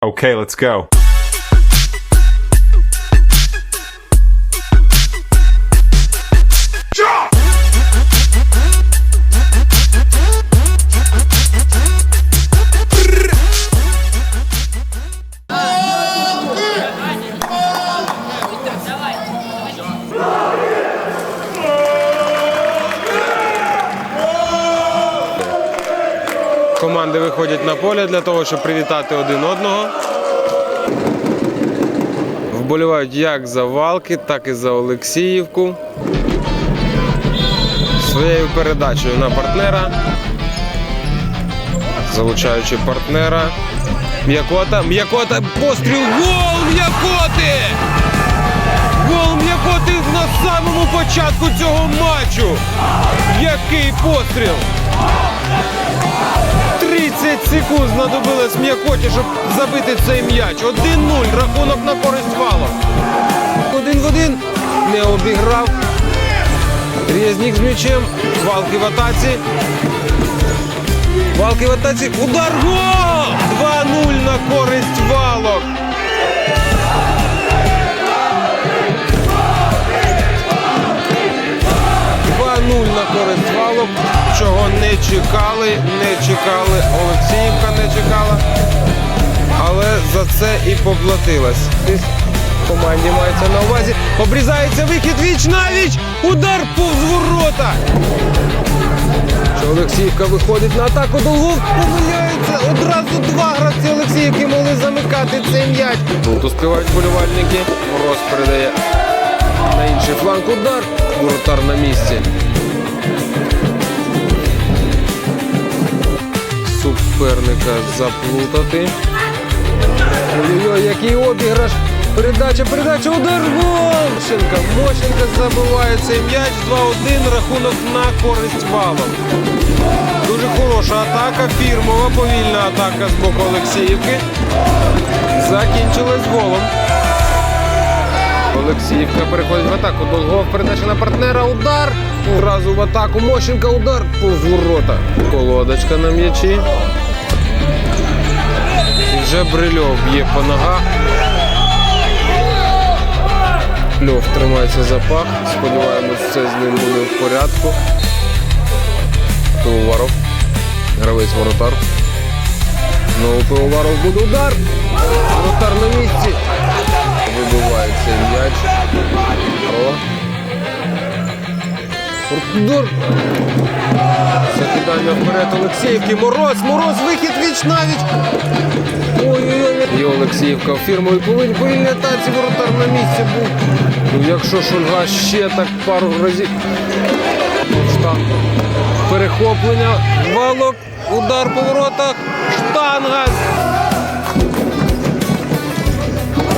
Okay, let's go. Команди виходять на поле для того, щоб привітати один одного. Вболівають як за Валки, так і за Олексіївку. Своєю передачею на партнера. Залучаючи партнера. М'якота. М'якота. Постріл. Гол М'якоти! Гол М'якоти на самому початку цього матчу. Який постріл! 30 секунд знадобилось м'якоті, щоб забити цей м'яч. 1-0. Рахунок на користь валок. Один в один. Не обіграв. Рєзнік з м'ячем. Валки в атаці. Валки в атаці. Удар гол! 2-0 на користь валок. Чого не чекали, не чекали. Олексіївка не чекала, але за це і поплатилась. Команді мається на увазі. Обрізається вихід віч на віч. Удар повз ворота. Олексіївка виходить на атаку. Долгов помиляється. Одразу два гравці Олексіївки могли замикати цей м'яч. Тут успівають болівальники. Мороз передає на інший фланг удар. Воротар на місці. Суперника заплутати. Ой-ой-ой, який обіграш. Передача, передача, удар гол! Мощенка, забиває цей м'яч. 2-1, рахунок на користь валом. Дуже хороша атака, фірмова, повільна атака з боку Олексіївки. Закінчилась голом. Олексіївка переходить в атаку. Долгов передача на партнера. Удар. Одразу в атаку. Мощенка удар повз. Колодочка на м'ячі. Вже Брильов б'є по ногах. Льов тримається за пах. Сподіваємось, все з ним буде в порядку. Пивоваров. Гравець воротар. Знову пивоваров буде удар. Воротар на місці. Вибиває цей м'яч. О. Удар. Закидання вперед Олексіївки. Мороз, мороз, вихід віч навіть. Ой-ой-ой. І Олексіївка в фірмовій повинні повільній атаці воротар на місці був. Ну, якщо Шульга ще так пару разів. Штанг. Перехоплення. Валок. Удар по воротах. Штанга.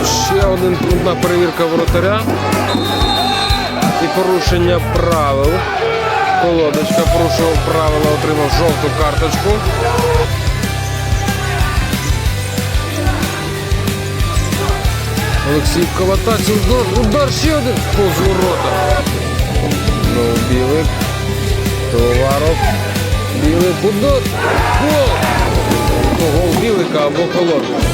Ще один одна перевірка воротаря. І порушення правил. Колодочка порушував правила, отримав жовту карточку. Олексій Колотаць, удар, удар ще один повз ворота. Знову білик. Товаров. Білик, удар. Гол! Гол білика або колодочка.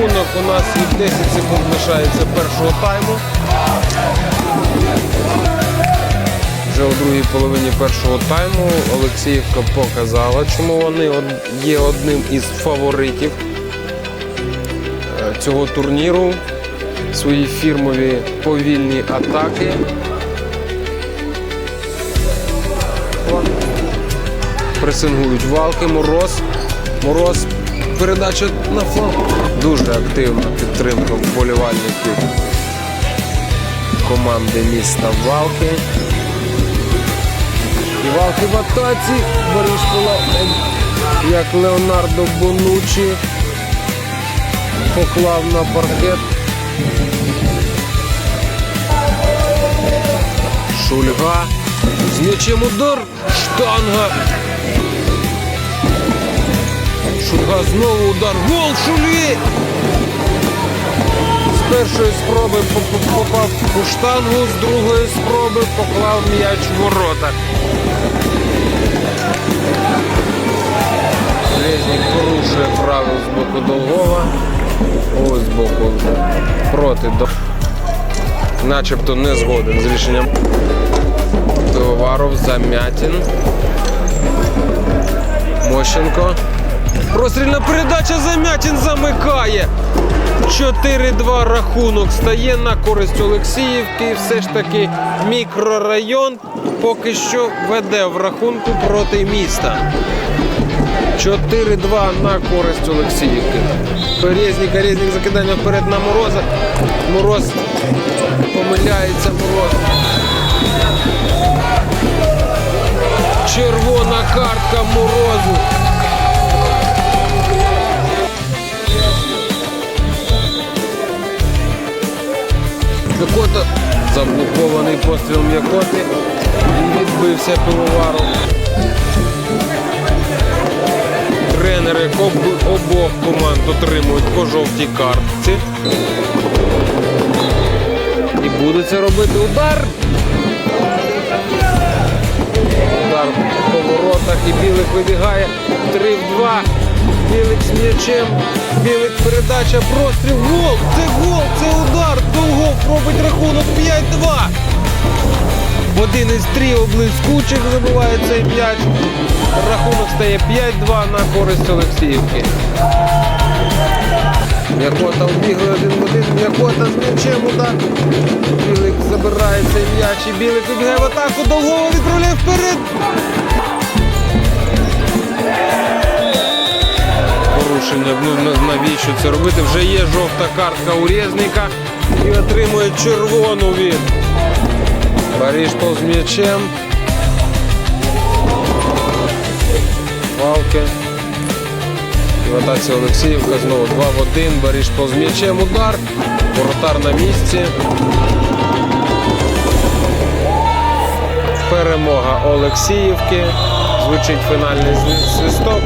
Рахунок. У нас і 10 секунд лишається першого тайму. Вже у другій половині першого тайму Олексіївка показала, чому вони є одним із фаворитів е, цього турніру. Свої фірмові повільні атаки. Пресингують валки, мороз. Мороз. Передача на фланг. Дуже активна підтримка вболівальників команди міста Валки. І Валки в атаці. Боришкола, як Леонардо Бонучі, поклав на паркет. Шульга. З м'ячем удар. Штанга. Шульга знову удар. Гол Шульги! З першої спроби по- по- попав у штангу, з другої спроби поклав м'яч в ворота. Резнік порушує правил з боку Долгова. Ось з боку проти до. Начебто не згоден з рішенням. Пивоваров, Замятін. Мощенко. Прострільна передача Замятін замикає. 4-2 рахунок стає на користь Олексіївки. Все ж таки мікрорайон поки що веде в рахунку проти міста. 4-2 на користь Олексіївки. Резник, Резник закидання вперед на Мороза. Мороз помиляється Мороз. Червона картка Морозу. Заблокований постріл м'якоти і відбився пивоваром. Тренери об- обох команд отримують по жовтій картці. І буде це робити удар. Удар по воротах і Білик вибігає 3 в 2. Білик з м'ячем. Білик передача, простріл. Гол! Це гол! Це удар! Долгов робить рахунок 5-2. В один із тріо блискучих забиває цей м'яч. Рахунок стає 5-2 на користь Олексіївки. М'якота вбігли один в один. М'якота з м'ячем удар. Білик забирає цей м'яч і Білик вибігає в атаку. Долгова відправляє вперед. Порушення, ну навіщо це робити? Вже є жовта картка у Резника і отримує червону він. Баріштол з м'ячем. Валки. В атаці Олексіївка знову 2 в 1. Баріштол з м'ячем удар. Воротар на місці. Перемога Олексіївки. Звучить фінальний свисток.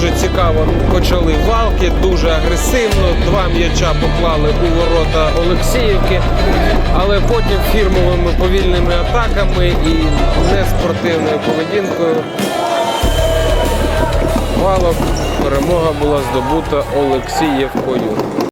Дуже цікаво почали валки, дуже агресивно. Два м'яча поклали у ворота Олексіївки, але потім фірмовими повільними атаками і неспортивною поведінкою валок перемога була здобута Олексіївкою.